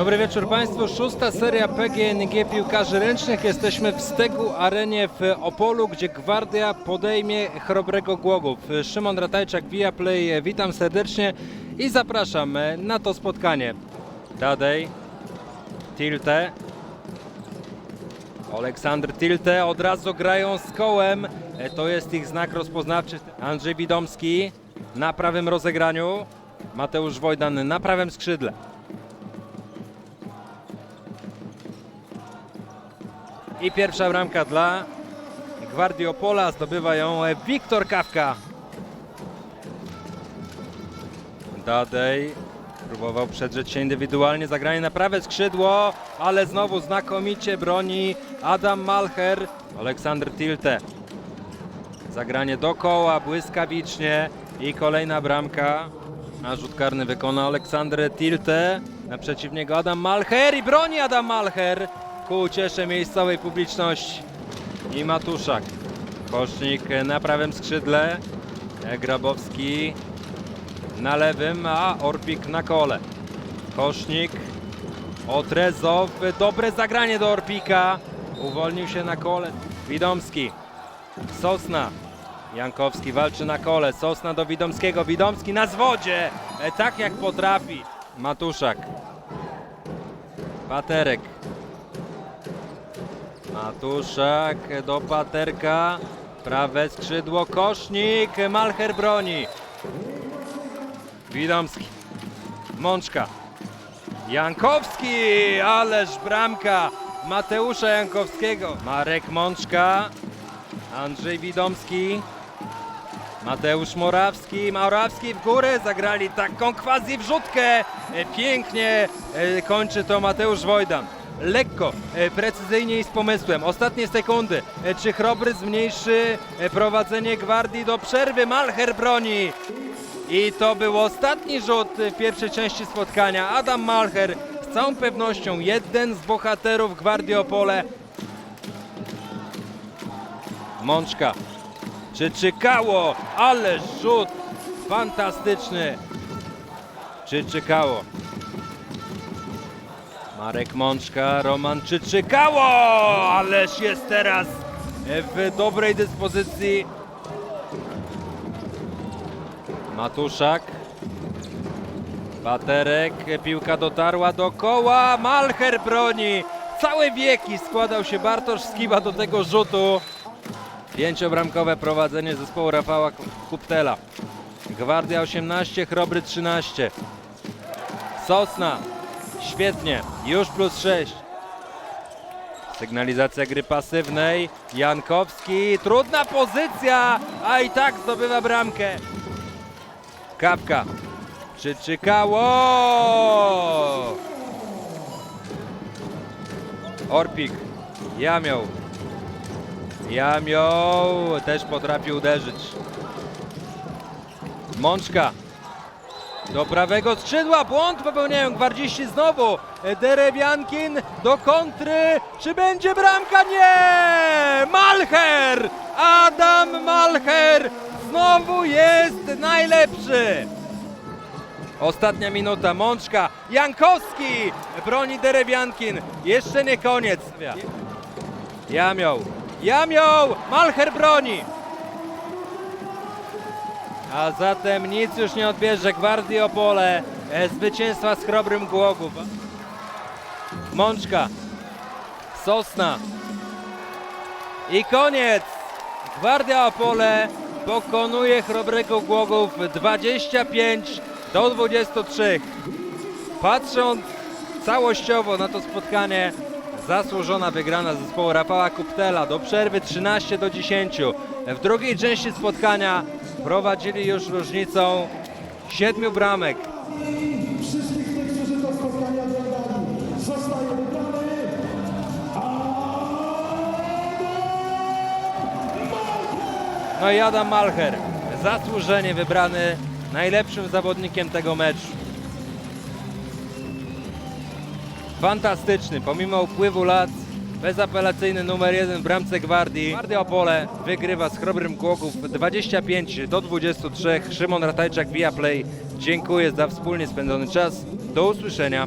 Dobry wieczór Państwu. Szósta seria PGNG piłkarzy ręcznych. Jesteśmy w Stegu Arenie w Opolu, gdzie Gwardia podejmie Chrobrego Głogów. Szymon Ratajczak, Viaplay, witam serdecznie i zapraszam na to spotkanie. Dadej, Tilte, Aleksander Tilte od razu grają z kołem. To jest ich znak rozpoznawczy. Andrzej Widomski na prawym rozegraniu. Mateusz Wojdan na prawym skrzydle. I pierwsza bramka dla Gwardii Opola. Zdobywa ją Wiktor Kawka. Dadej próbował przedrzeć się indywidualnie. Zagranie na prawe skrzydło, ale znowu znakomicie broni Adam Malcher. Aleksander Tilte. Zagranie do koła, błyskawicznie i kolejna bramka. A rzut karny wykona Aleksander Tilte. Naprzeciw niego Adam Malcher i broni Adam Malcher ku uciesze miejscowej publiczności. I Matuszak. Kosznik na prawym skrzydle. Grabowski na lewym, a Orpik na kole. Kosznik. Otrezow. Dobre zagranie do Orpika. Uwolnił się na kole. Widomski. Sosna. Jankowski walczy na kole. Sosna do Widomskiego. Widomski na zwodzie. E, tak jak potrafi. Matuszak. Paterek. Matuszak do Paterka. Prawe skrzydło. Kosznik. Malcher broni. Widomski. Mączka. Jankowski. Ależ bramka Mateusza Jankowskiego. Marek Mączka. Andrzej Widomski. Mateusz Morawski, Morawski w górę, zagrali taką quasi wrzutkę. E, Pięknie e, kończy to Mateusz Wojdan. Lekko, e, precyzyjnie i z pomysłem. Ostatnie sekundy. E, Czy Chrobry zmniejszy e, prowadzenie Gwardii do przerwy? Malcher broni. I to był ostatni rzut w pierwszej części spotkania. Adam Malcher z całą pewnością jeden z bohaterów Gwardii Opole. Mączka. Czy czykało? Ale rzut fantastyczny. Czy czykało? Marek Mączka, Roman czy czykało? Ależ jest teraz w dobrej dyspozycji. Matuszak. Baterek, piłka dotarła do koła, Malcher broni. Całe wieki składał się Bartosz Skiba do tego rzutu. Pięciobramkowe prowadzenie zespołu Rafała Kuptela. Gwardia 18, Chrobry 13. Sosna. Świetnie. Już plus 6. Sygnalizacja gry pasywnej. Jankowski. Trudna pozycja, a i tak zdobywa bramkę. Kapka. Czy czykało? Orpik. Jamioł. Jamioł też potrafi uderzyć. Mączka. Do prawego skrzydła. Błąd popełniają gwardziści znowu. Derewiankin do kontry. Czy będzie bramka? Nie! Malcher! Adam Malcher znowu jest najlepszy. Ostatnia minuta. Mączka. Jankowski broni Derewiankin. Jeszcze nie koniec. Jamioł. Jamioł! Malcher broni! A zatem nic już nie odbierze Gwardii Opole. E, Zwycięstwa z Chrobrym Głogów. Mączka. Sosna. I koniec! Gwardia Opole pokonuje Chrobrego Głogów 25 do 23. Patrząc całościowo na to spotkanie, zasłużona wygrana zespołu Rafała Kuptela do przerwy 13 do 10. W drugiej części spotkania prowadzili już różnicą 7 bramek. No i Adam Malcher zasłużenie wybrany najlepszym zawodnikiem tego meczu. Fantastyczny, pomimo upływu lat, bezapelacyjny numer jeden w bramce Gwardii. Gwardia Opole wygrywa z Chrobrym Głogów 25 do 23. Szymon Ratajczak, Viaplay. Dziękuję za wspólnie spędzony czas. Do usłyszenia.